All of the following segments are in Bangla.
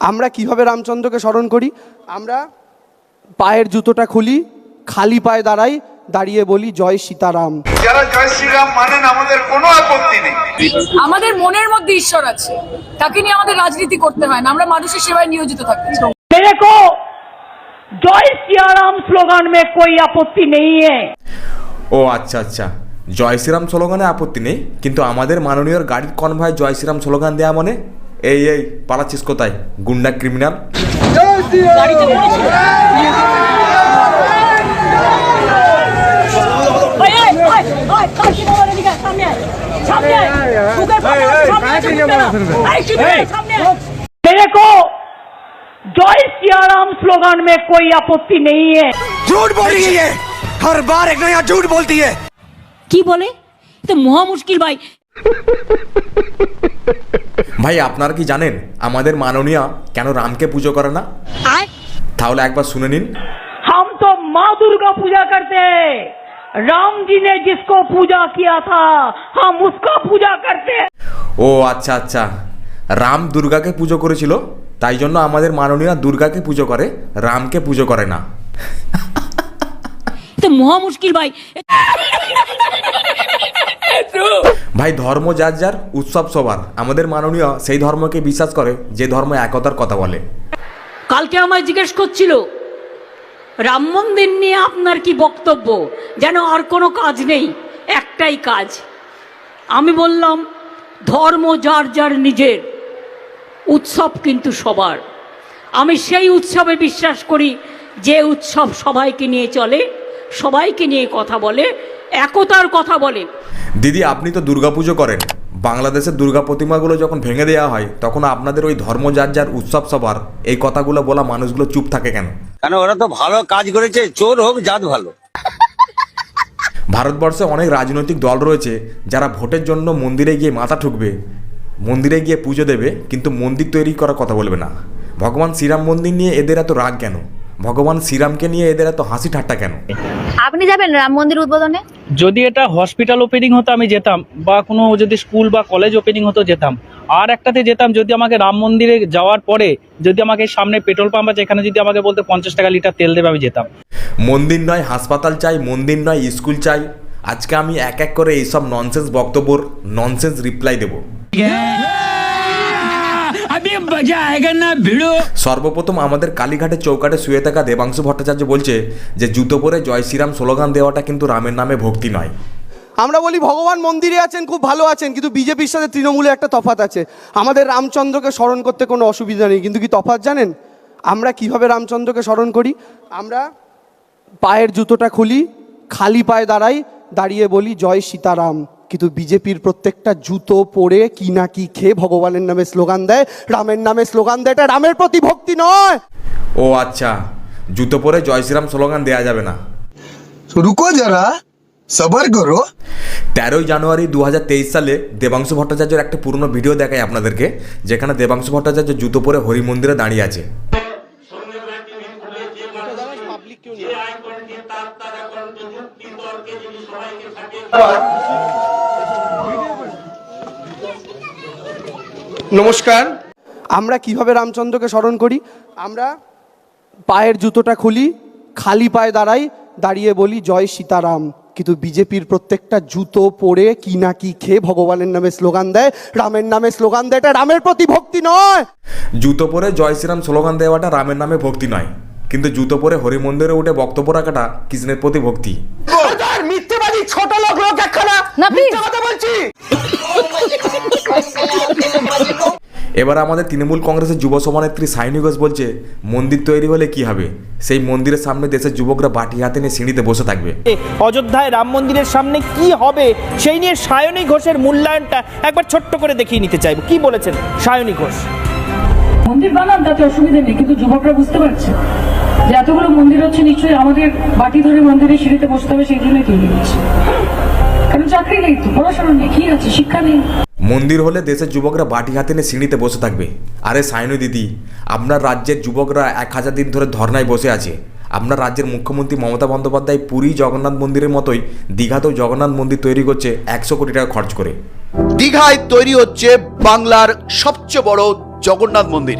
আমরা কীভাবে রামচন্দ্রকে স্মরণ করি? আমরা পায়ের জুতোটা খুলি খালি পায়ে দাঁড়াই দাঁড়িয়ে বলি জয় সীতারাম। যারা জয় শ্রীরাম মানেন আমাদের কোনো আপত্তি নেই। আমাদের মনের মধ্যে ঈশ্বর আছে। তাকে নিয়ে আমাদের রাজনীতি করতে হয় না। আমরা মানুষের সেবায় নিয়োজিত থাকি জয় সিয়ারাম স্লোগান মে কোই আপত্তি নেই ও আচ্ছা আচ্ছা। জয় শ্রীরাম স্লোগানে আপত্তি নেই কিন্তু আমাদের মাননীয় গাড়ির কনভয় জয় শ্রীরাম স্লোগান দেয়া মানে? এই এই পালাচ্ছিস কোথায় গুন্ডা ক্রিমিনাল ओए, ओए, ओए, ओए, काशी बाबा ने दिखा, सामने आए, सामने आए, शुगर फाइटर, सामने आए, शुगर फाइटर, आए, शुगर फाइटर, सामने आए। मेरे को जय सिया राम स्लोगन में कोई आपत्ति नहीं है झूठ बोल रही है ये हर बार एक नया झूठ बोलती है কি বলে এ তো মহা মুশকিল ভাই আপনারা কি জানেন আমাদের মাননীয়া কেন রামকে পুজো করে না? তাহলে একবার শুনে নিন। হাম তো মা দুর্গা পূজা করতে। রাম জি নে জিসকো পূজা কিয়া থা হাম উসকো পূজা করতে। ও আচ্ছা আচ্ছা। রাম দুর্গাকে পুজো করেছিল তাই জন্য আমাদের মাননীয়া দুর্গাকে পুজো করে রামকে পুজো করে না। মহা মুশকিল ভাই। ভাই ধর্ম যার যার উৎসব সবার। আমাদের মাননীয় সেই ধর্মকে বিশ্বাস করে যে ধর্ম একতার কথা বলে। কালকে আমায় জিজ্ঞেস করছিল রাম মন্দির নিয়ে আপনার কি বক্তব্য? যেন আর কোনো কাজ নেই একটাই কাজ। আমি বললাম ধর্ম যার যার নিজের উৎসব কিন্তু সবার। আমি সেই উৎসবে বিশ্বাস করি যে উৎসব সবাইকে নিয়ে চলে সবাইকে নিয়ে কথা বলে একতার কথা বলে। দিদি আপনি তো দুর্গাপুজো করেন। বাংলাদেশের দুর্গা প্রতিমাগুলো যখন ভেঙে দেওয়া হয় তখন আপনাদের ওই ধর্ম যার যার উৎসব সবার এই কথাগুলো বলা মানুষগুলো চুপ থাকে কেন? কেন ওরা তো ভালো কাজ করেছে চোর হোক জাত ভালো। ভারতবর্ষে অনেক রাজনৈতিক দল রয়েছে যারা ভোটের জন্য মন্দিরে গিয়ে মাথা ঠুকবে। মন্দিরে গিয়ে পুজো দেবে কিন্তু মন্দির তৈরি করার কথা বলবে না। ভগবান শ্রীরাম মন্দির নিয়ে এদের এত রাগ কেন? ভগবান শ্রীরামকে নিয়ে এদের এত হাসি ঠাট্টা কেন? আপনি যাবেন রাম মন্দির উদ্বোধনে? যদি এটা হসপিটাল ওপেনিং হতো আমি যেতাম বা কোনো যদি স্কুল বা কলেজ ওপেনিং হতো যেতাম। আর একটাতে যেতাম যদি আমাকে রাম মন্দিরে যাওয়ার পরে যদি আমাকে সামনে পেট্রোল পাম্প আছে এখানে যদি আমাকে বলতে পঞ্চাশ টাকা লিটার তেল দেবে আমি যেতাম। মন্দির নয় হাসপাতাল চাই মন্দির নয় স্কুল চাই। আজকে আমি এক এক করে এইসব ননসেন্স বক্তব্যর ননসেন্স রিপ্লাই দেব। সর্বপ্রথম আমাদের কালীঘাটের চৌকাটে শুয়ে থাকা দেবাংশু ভট্টাচার্য বলছে যে জুতো পরে জয় শ্রীরাম স্লোগান দেওয়াটা কিন্তু রামের নামে ভক্তি নয়। আমরা বলি ভগবান মন্দিরে আছেন খুব ভালো আছেন কিন্তু বিজেপির সাথে তৃণমূলে একটা তফাত আছে। আমাদের রামচন্দ্রকে স্মরণ করতে কোনো অসুবিধা নেই কিন্তু কি তফাত জানেন? আমরা কীভাবে রামচন্দ্রকে স্মরণ করি? আমরা পায়ের জুতোটা খুলি খালি পায়ে দাঁড়াই দাঁড়িয়ে বলি জয় সীতারাম। কিন্তু বিজেপির প্রত্যেকটা জুতো পরে কি না কি খেয়ে ভগবানের নামে স্লোগান দেয় রামের নামে স্লোগান দেয় এটা রামের প্রতি ভক্তি নয়। ও আচ্ছা জুতো পরে জয় শ্রীরাম স্লোগান দেয়া যাবে না। রুকো যারা সবার করো। তেরোই জানুয়ারি দু হাজার তেইশ সালে দেবাংশু ভট্টাচার্যের একটা পুরনো ভিডিও দেখায় আপনাদেরকে যেখানে দেবাংশু ভট্টাচার্য জুতো পরে হরি মন্দিরে দাঁড়িয়ে আছে। নমস্কার। আমরা কীভাবে রামচন্দ্রকে স্মরণ করি? আমরা পায়ের জুতোটা খুলি খালি পায়ে দাঁড়াই দাঁড়িয়ে বলি জয় সীতারাম। কিন্তু বিজেপির প্রত্যেকটা জুতো পরে কি না কি খেয়ে ভগবানের নামে স্লোগান দেয়। রামের নামে স্লোগান দেয় এটা রামের প্রতি ভক্তি নয়। জুতো পরে জয় শ্রীরাম স্লোগান দেওয়াটা রামের নামে ভক্তি নয়। কিন্তু জুতো পরে হরি মন্দিরে উঠে বক্তব্য রাখাটা কৃষ্ণের প্রতি ভক্তি। মিথ্যেবাদী ছোট লোক লোক একখানা না প্লিজ কথা বলছি। এবার আমাদের তৃণমূল কংগ্রেসের যুব সভানেত্রী সাইনি ঘোষ বলছে মন্দির তৈরি হলে কি হবে? সেই মন্দিরের সামনে দেশের যুবকরা বাটি হাতে নিয়ে সিঁড়িতে বসে থাকবে। অযোধ্যায় রাম মন্দিরের সামনে কি হবে সেই নিয়ে সায়নী ঘোষের মূল্যায়নটা একবার ছোট্ট করে দেখিয়ে নিতে চাইব। কি বলেছেন সায়নী ঘোষ? মন্দির বানান তাতে অসুবিধা নেই কিন্তু যুবকরা বুঝতে পারছে। যে এতগুলো মন্দির হচ্ছে নিশ্চয়ই আমাদের বাটি ধরে মন্দিরে সিঁড়িতে বসতে হবে সেই জন্যই তৈরি হচ্ছে। কারণ চাকরি নেই তো পড়াশোনা নেই কি আছে শিক্ষা নেই। মন্দির হলে দেশের যুবকরা বাটি হাতে নিয়ে সিঁড়িতে বসে থাকবে। আরে সাইনু দিদি আপনার রাজ্যের যুবকরা এক হাজার দিন ধরে ধর্নায় বসে আছে। আপনার রাজ্যের মুখ্যমন্ত্রী মমতা বন্দ্যোপাধ্যায় পুরী জগন্নাথ মন্দিরের মতোই দীঘাতেও জগন্নাথ মন্দির তৈরি করছে একশো কোটি টাকা খরচ করে। দীঘায় তৈরি হচ্ছে বাংলার সবচেয়ে বড় জগন্নাথ মন্দির।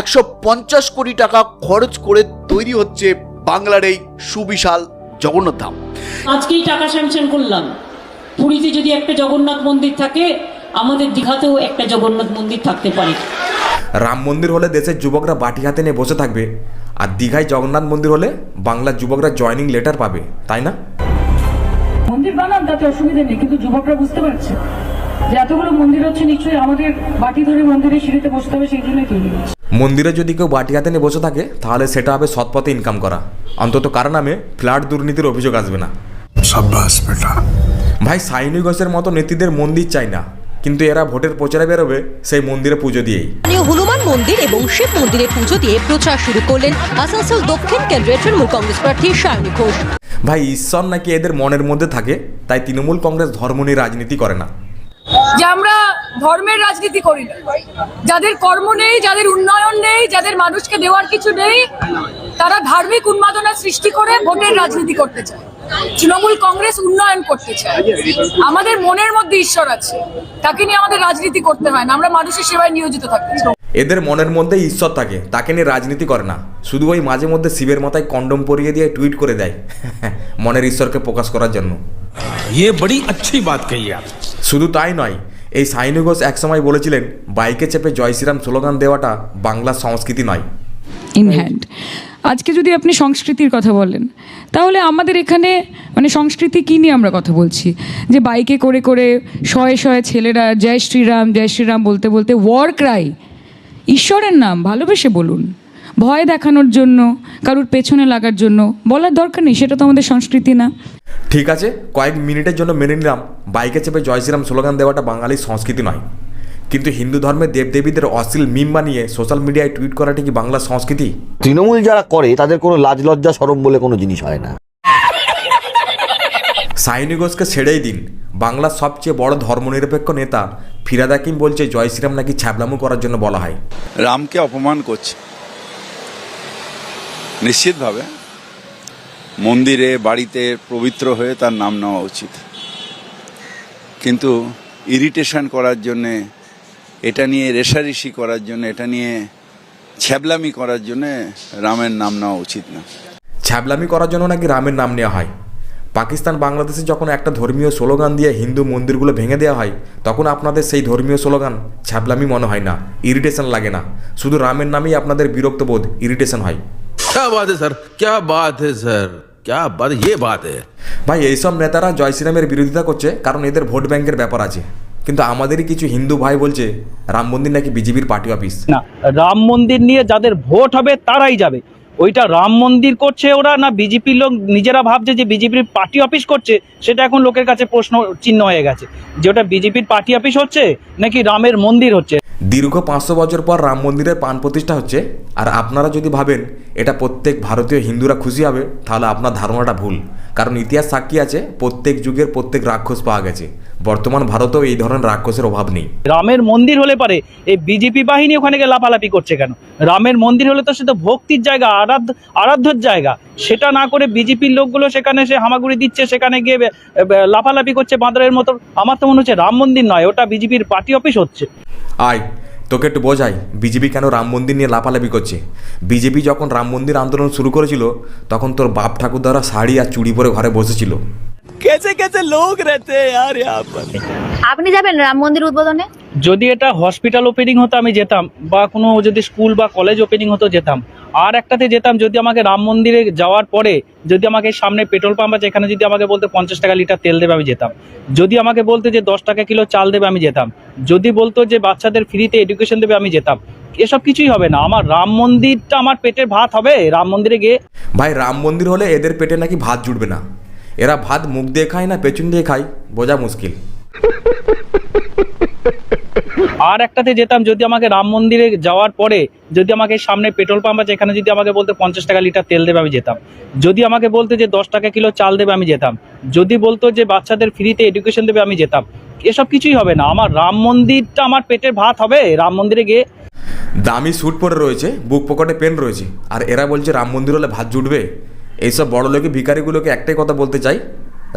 একশো পঞ্চাশ কোটি টাকা খরচ করে তৈরি হচ্ছে বাংলার এই সুবিশাল জগন্নাথ ধাম। আজকেই টাকা স্যাংশন করলাম। পুরীতে যদি একটা জগন্নাথ মন্দির থাকে আমাদের দীঘাতেও একটা জগন্নাথ মন্দির থাকতে পারে। রাম মন্দির হলে দেশের যুবকরা বাটি হাতে নিয়ে বসে থাকবে আর দীঘায় জগন্নাথ মন্দির হলে বাংলার যুবকরা জয়নিং লেটার পাবে তাই না? মন্দির বানান তাতে অসুবিধা নেই কিন্তু যুবকরা বুঝতে পারছে। যে এতগুলো মন্দির হচ্ছে নিশ্চয়ই আমাদের বাটি ধরে সিঁড়িতে বসতে হবে সেই জন্যই তৈরি মন্দিরে যদি কেউ বাটি হাতে নিয়ে বসে থাকে তাহলে সেটা হবে সৎপথে ইনকাম করা। অন্তত নামে ফ্ল্যাট দুর্নীতির অভিযোগ আসবে না। ভাই সাইনি ঘোষের মতো নেত্রীদের মন্দির চাই না। কিন্তু এরা ভোটের প্রচারে বেরোবে সেই মন্দিরে পুজো দিয়েই। হনুমান মন্দির এবং শিব মন্দিরে পুজো দিয়ে প্রচার শুরু করলেন আসানসোল দক্ষিণ কেন্দ্রের তৃণমূল কংগ্রেস প্রার্থী ঘোষ। ভাই ঈশ্বর নাকি এদের মনের মধ্যে থাকে তাই তৃণমূল কংগ্রেস ধর্ম নিয়ে রাজনীতি করে না। যে আমরা ধর্মের রাজনীতি করি না। যাদের কর্ম নেই, যাদের উন্নয়ন নেই, যাদের মানুষকে দেওয়ার কিছু নেই, তারা ধার্মিক উন্মাদনা সৃষ্টি করে ভোটের রাজনীতি করতে চায়। তৃণমূল কংগ্রেস উন্নয়ন করতে চায়। আমাদের মনের মধ্যে ঈশ্বর আছে। তাকে নিয়ে আমাদের রাজনীতি করতে হয় না। আমরা মানুষের সেবায় নিয়োজিত থাকতে চাই। এদের মনের মধ্যে ঈশ্বর থাকে তাকে নিয়ে রাজনীতি করে না। শুধু ওই মাঝে মধ্যে শিবের মাথায় কন্ডম পরিয়ে দিয়ে টুইট করে দেয় মনের ঈশ্বরকে প্রকাশ করার জন্য। ইয়ে বড়ি শুধু তাই নয় এই সাইনু ঘোষ একসময় বলেছিলেন বাইকে চেপে জয় শ্রীরাম স্লোগান দেওয়াটা বাংলার সংস্কৃতি নয়। ইন হ্যান্ড আজকে যদি আপনি সংস্কৃতির কথা বলেন তাহলে আমাদের এখানে মানে সংস্কৃতি কী নিয়ে আমরা কথা বলছি? যে বাইকে করে করে শয়ে শয়ে ছেলেরা জয় শ্রীরাম জয় শ্রীরাম বলতে বলতে ওয়ার ক্রাই ঈশ্বরের নাম ভালোবেসে বলুন। ভয় দেখানোর জন্য কারুর পেছনে লাগার জন্য বলার দরকার নেই সেটা তো আমাদের সংস্কৃতি না। ঠিক আছে কয়েক মিনিটের জন্য মেনে নিলাম বাইকে চেপে জয় শ্রীরাম স্লোগান দেওয়াটা বাঙালির সংস্কৃতি নয়। কিন্তু হিন্দু ধর্মের দেবদেবীদের অশ্লীল মিম বানিয়ে সোশ্যাল মিডিয়ায় টুইট করাটা কি বাংলার সংস্কৃতি? তৃণমূল যারা করে তাদের কোনো লাজ লজ্জা সরম বলে কোনো জিনিস হয় না। সাইনি ঘোষকে ছেড়েই দিন। বাংলার সবচেয়ে বড় ধর্মনিরপেক্ষ নেতা ফিরাদ হাকিম বলছে জয় শ্রীরাম নাকি ছ্যাবলামু করার জন্য বলা হয়? রামকে অপমান করছে। নিশ্চিতভাবে মন্দিরে বাড়িতে পবিত্র হয়ে তার নাম নেওয়া উচিত। কিন্তু ইরিটেশন করার জন্যে এটা নিয়ে রেশারেশি করার জন্য এটা নিয়ে ছ্যাবলামি করার জন্যে রামের নাম নেওয়া উচিত না। ছ্যাবলামি করার জন্য নাকি রামের নাম নেওয়া হয়? পাকিস্তান বাংলাদেশে যখন একটা ধর্মীয় স্লোগান দিয়ে হিন্দু মন্দিরগুলো ভেঙে দেওয়া হয় তখন আপনাদের সেই ধর্মীয় স্লোগান ছাবলামি মনে হয় না ইরিটেশন লাগে না। শুধু রামের নামেই আপনাদের বিরক্ত বোধ ইরিটেশন হয়। ভাই এইসব নেতারা জয় শ্রীরামের বিরোধিতা করছে কারণ এদের ভোট ব্যাংকের ব্যাপার আছে। কিন্তু আমাদেরই কিছু হিন্দু ভাই বলছে রাম মন্দির নাকি বিজেপির পার্টি অফিস। না রাম মন্দির নিয়ে যাদের ভোট হবে তারাই যাবে। ওইটা রাম মন্দির করছে ওরা না বিজেপির লোক নিজেরা ভাবছে যে বিজেপির পার্টি অফিস করছে? সেটা এখন লোকের কাছে প্রশ্ন চিহ্ন হয়ে গেছে। যে ওটা বিজেপির পার্টি অফিস হচ্ছে নাকি রামের মন্দির হচ্ছে? দীর্ঘ পাঁচশো বছর পর রাম মন্দিরের প্রাণ প্রতিষ্ঠা হচ্ছে। আর আপনারা যদি ভাবেন এটা প্রত্যেক ভারতীয় হিন্দুরা খুশি হবে তাহলে আপনার ধারণাটা ভুল। কারণ ইতিহাস সাক্ষী আছে প্রত্যেক যুগের প্রত্যেক রাক্ষস পাওয়া গেছে। বর্তমান ভারতেও এই ধরনের রাক্ষসের অভাব নেই। রামের মন্দির হলে পারে এই বিজেপি বাহিনী ওখানে গিয়ে লাফালাফি করছে কেন? রামের মন্দির হলে তো সে তো ভক্তির জায়গা আরাধ্য আরাধ্যর জায়গা। সেটা না করে বিজেপির লোকগুলো সেখানে সে হামাগুড়ি দিচ্ছে, সেখানে গিয়ে লাফালাফি করছে বাঁদরের মতো। আমার তো মনে হচ্ছে রাম মন্দির নয়, ওটা বিজেপির পার্টি অফিস হচ্ছে। আয়, তোকে একটু বোঝাই, বিজেপি কেন রাম মন্দির নিয়ে লাফালাফি করছে? বিজেপি যখন রাম মন্দির আন্দোলন শুরু করেছিল, তখন তোর বাপ ঠাকুরদারা শাড়ি আর চুড়ি পরে ঘরে বসেছিল। कैसे कैसे लोग रहते हैं यार यहाँ पर আপনি যাবেন রাম মন্দির উদ্বোধনে যদি এটা হসপিটাল ওপেনিং হতো আমি যেতাম বা কোনো যদি স্কুল বা কলেজ ওপেনিং হতো যেতাম আর একটাতে যেতাম যদি আমাকে রাম মন্দিরে যাওয়ার পরে যদি আমাকে সামনে পেট্রোল পাম্প আছে এখানে যদি আমাকে বলতে পঞ্চাশ টাকা লিটার তেল দেবে আমি যেতাম যদি আমাকে বলতে যে দশ টাকা কিলো চাল দেবে আমি যেতাম যদি বলতো যে বাচ্চাদের ফ্রিতে এডুকেশন দেবে আমি যেতাম এসব কিছুই হবে না আমার রাম মন্দিরটা আমার পেটের ভাত হবে রাম মন্দিরে গিয়ে ভাই রাম মন্দির হলে এদের পেটে নাকি ভাত জুটবে না এরা ভাত মুখ দিয়ে খায় না পেছন দিয়ে খায়? বোঝা মুশকিল। আর একটাতে যেতাম যদি আমাকে রাম মন্দিরে যাওয়ার পরে যদি আমাকে সামনে পেট্রোল পাম্প আছে এখানে যদি আমাকে বলতে পঞ্চাশ টাকা লিটার তেল দেবে আমি যেতাম। যদি আমাকে বলতে যে দশ টাকা কিলো চাল দেবে আমি যেতাম। যদি বলতো যে বাচ্চাদের ফ্রিতে এডুকেশন দেবে আমি যেতাম। এসব কিছুই হবে না। আমার রাম মন্দিরটা আমার পেটের ভাত হবে। রাম মন্দিরে গিয়ে দামি স্যুট পরে রয়েছে বুক পকেটে পেন রয়েছে। আর এরা বলছে রাম মন্দির হলে ভাত জুটবে? এইসব বড়লোকে ভিকারিগুলোকে একটাই কথা বলতে চাই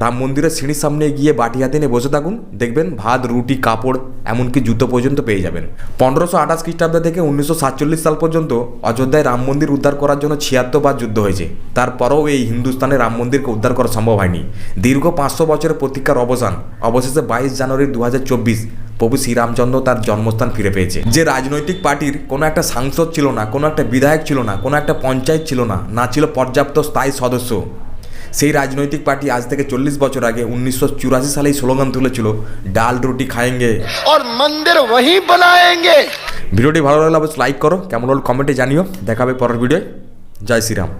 রাম মন্দিরের সিঁড়ির সামনে গিয়ে বাটি হাতে নিয়ে বসে থাকুন। দেখবেন ভাত, রুটি, কাপড়, এমনকি জুতো পর্যন্ত পেয়ে যাবেন। পনেরোশো আঠাশ খ্রিস্টাব্দ থেকে উনিশশো সাতচল্লিশ সাল পর্যন্ত অযোধ্যায় রাম মন্দির উদ্ধার করার জন্য ছিয়াত্তর বার যুদ্ধ হয়েছে। তারপরেও এই হিন্দুস্তানে রাম মন্দিরকে উদ্ধার করা সম্ভব হয়নি। দীর্ঘ পাঁচশো বছরের প্রতীক্ষার অবসান, অবশেষে বাইশ জানুয়ারি দু হাজার চব্বিশ প্রভু শ্রীরামচন্দ্র তার জন্মস্থান ফিরে পেয়েছে। যে রাজনৈতিক পার্টির কোনো একটা সাংসদ ছিল না, কোনো একটা বিধায়ক ছিল না, কোনো একটা পঞ্চায়েত ছিল না না ছিল পর্যাপ্ত স্থায়ী সদস্য। সেই রাজনৈতিক পার্টি আজ থেকে চল্লিশ বছর আগে উনিশশো চুরাশি সালেই স্লোগান তুলেছিল ডাল রুটি খায়েঙ্গে। আর মন্দির ওহি বানায়েঙ্গে ভিডিওটি ভালো লাগলে অবশ্যই লাইক করো কেমন হল কমেন্টে জানিও। দেখাবে পরের ভিডিও জয় শ্রীরাম।